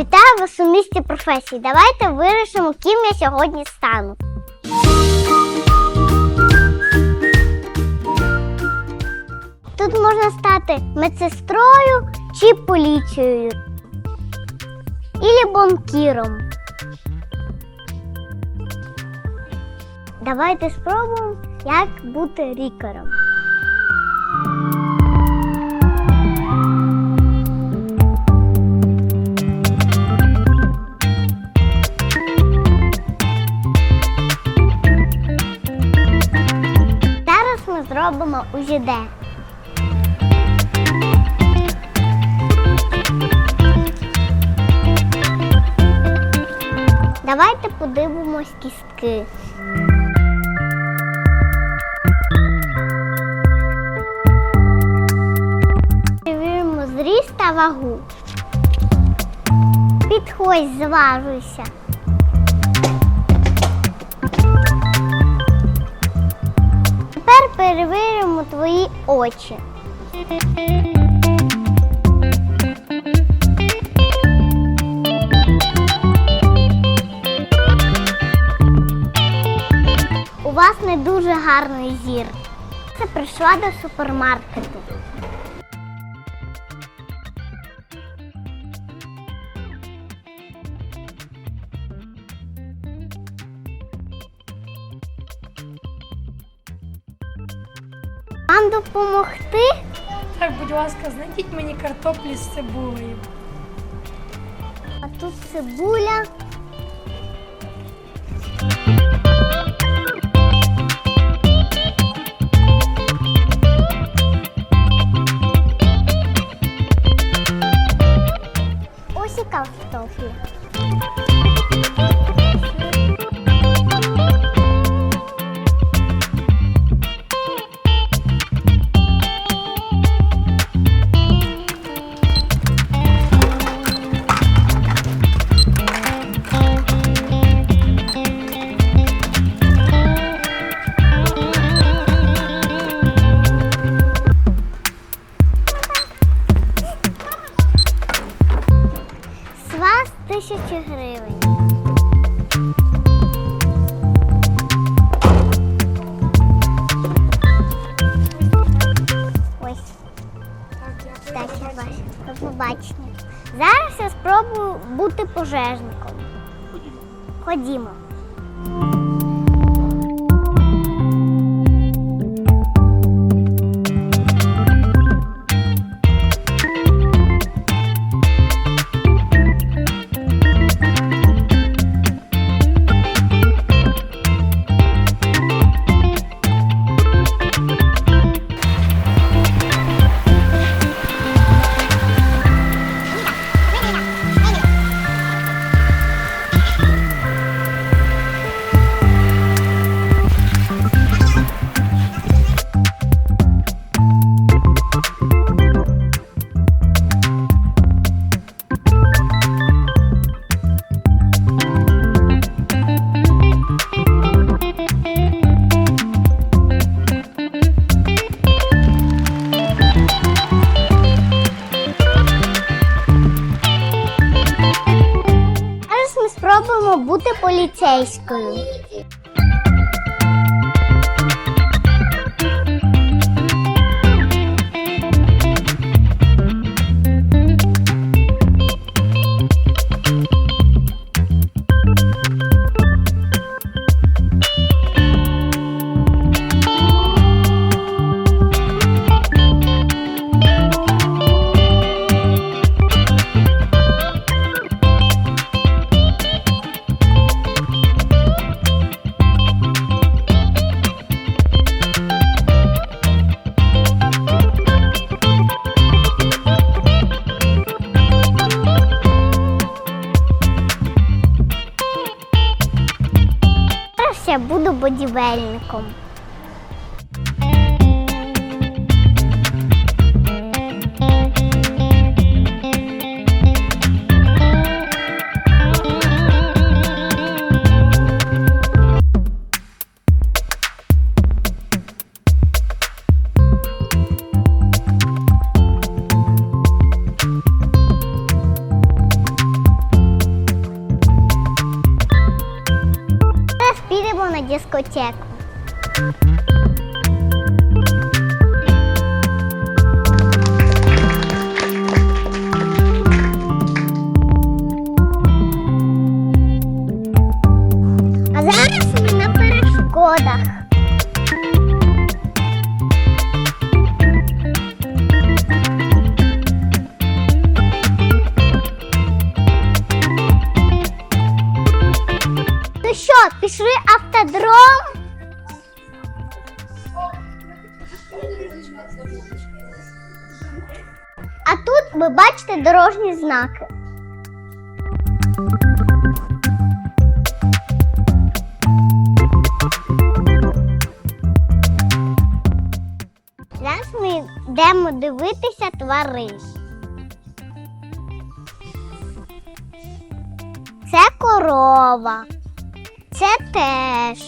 Вітаю вас у місті професій. Давайте вирішимо, ким я сьогодні стану. Тут можна стати медсестрою чи поліцією. Ілі банкіром. Давайте спробуємо, як бути лікарем. Ми зробимо УЗД. Давайте подивимось кістки. Перевіримо зріст та вагу. Підходь, зважуйся. Тепер перевіримо твої очі. У вас не дуже гарний зір. Це прийшла до супермаркету. Будь ласка, знайдіть мені картоплі з цибулею. А тут цибуля. Тисячі гривень. Побачення. Зараз я спробую бути пожежником. Ходімо. Зараз поліцейською. Зараз я буду будівельником. Дискотеку. Що, пішли автодром? А тут ви бачите дорожні знаки. Зараз ми йдемо дивитися тварин. Це корова. Це теж.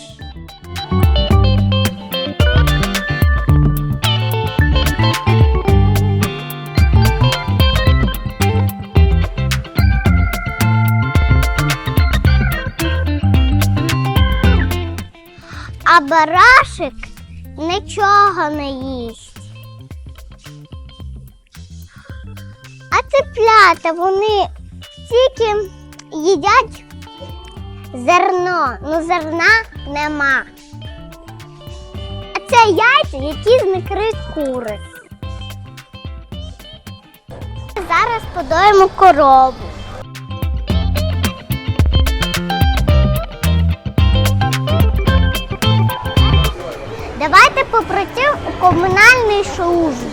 А барашик нічого не їсть. А цеплята вони тільки їдять зерно, ну зерна нема. А це яйця, які зникли кури. Зараз подоїмо корову. Давайте попрацюємо у комунальній службі.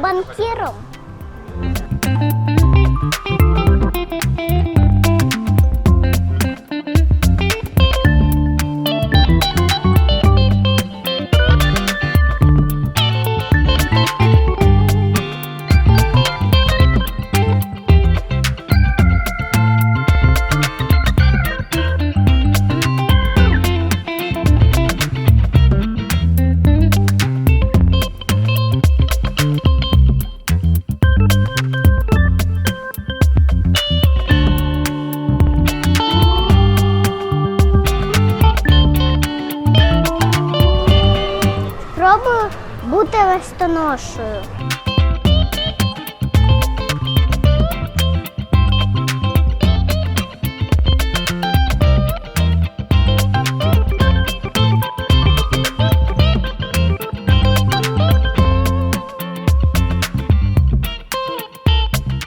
можливо, Бути листоношою.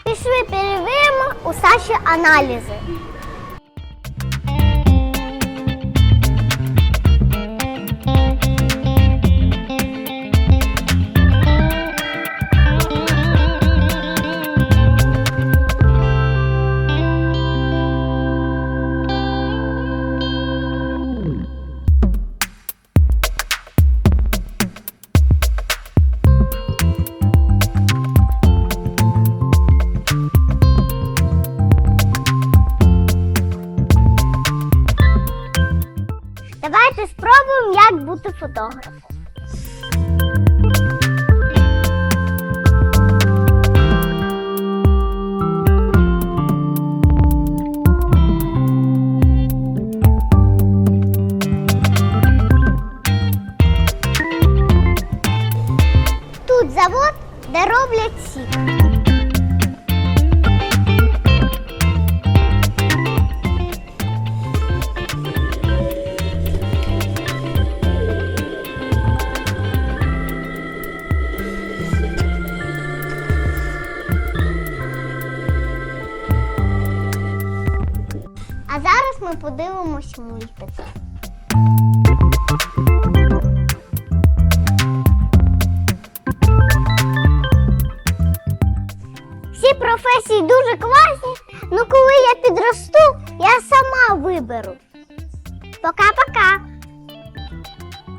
Пішли перевіримо у Саші аналізи. Давайте спробуємо, як бути фотографом. Тут завод, де роблять сік. А зараз ми подивимось мультик. Всі професії дуже класні, ну коли я підросту, я сама виберу. Пока-пока!